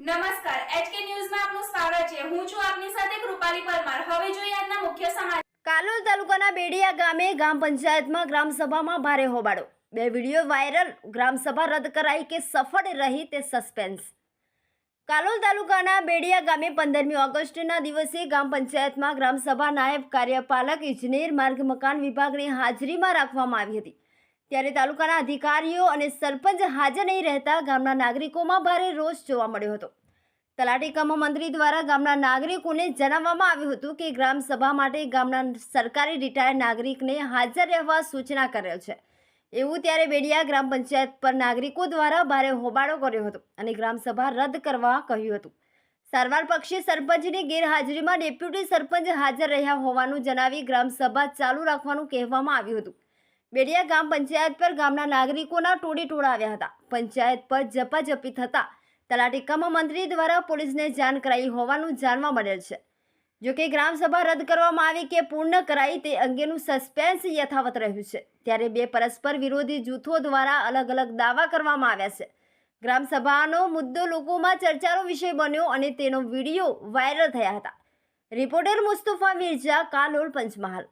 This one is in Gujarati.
નમસ્કાર, એચકે ન્યૂઝમાં આપનું સ્વાગત છે. હું છું આપની સાથે કૃપાલી પરમાર. હવે જોઈએ આજના મુખ્ય સમાચાર. કાલોલ તાલુકાના બેડિયા ગામે ગામ પંચાયતમાં ગ્રામસભામાં ભારે હોબાળો. બે વીડિયો વાયરલ. ગ્રામસભા રદ કરાઈ કે સફળ રહી તે સસ્પેન્સ. કાલોલ તાલુકાના બેડિયા ગામે પંદરમી ઓગસ્ટના દિવસે ગામ પંચાયતમાં ગ્રામસભા નાયબ કાર્યપાલક, ઇજનેર, માર્ગ મકાન વિભાગની હાજરીમાં રાખવામાં આવી હતી. ત્યારે તાલુકાના અધિકારીઓ અને સરપંચ હાજર નહીં રહેતા ગામના નાગરિકોમાં ભારે રોષ જોવા મળ્યો હતો. તલાટી કમ મંત્રી દ્વારા ગામના નાગરિકોને જણાવવામાં આવ્યું હતું કે ગ્રામ સભા માટે ગામના સરકારી રિટાયર્ડ નાગરિકને હાજર રહેવા સૂચના કરેલ છે. એવું ત્યારે બેડિયા ગ્રામ પંચાયત પર નાગરિકો દ્વારા ભારે હોબાળો કર્યો હતો અને ગ્રામ સભા રદ કરવા કહ્યું હતું. સારવાર પક્ષે સરપંચની ગેરહાજરીમાં ડેપ્યુટી સરપંચ હાજર રહ્યા હોવાનું જણાવી ગ્રામ સભા ચાલુ રાખવાનું કહેવામાં આવ્યું હતું. બેડિયા ગામ પંચાયત પર ગામના નાગરિકોના ટોળી ટોળા આવ્યા હતા. પંચાયત પર ઝપાઝપી થતા તલાટી કમ મંત્રી દ્વારા પોલીસને જાણ કરાઈ હોવાનું જાણવા મળેલ છે. જોકે ગ્રામસભા રદ કરવામાં આવી કે પૂર્ણ કરાઈ તે અંગેનું સસ્પેન્સ યથાવત રહ્યું છે. ત્યારે બે પરસ્પર વિરોધી જૂથો દ્વારા અલગ અલગ દાવા કરવામાં આવ્યા છે. ગ્રામસભાનો મુદ્દો લોકોમાં ચર્ચાનો વિષય બન્યો અને તેનો વીડિયો વાયરલ થયા હતા. રિપોર્ટર મુસ્તફા મિર્ઝા, કાલોલ પંચમહાલ.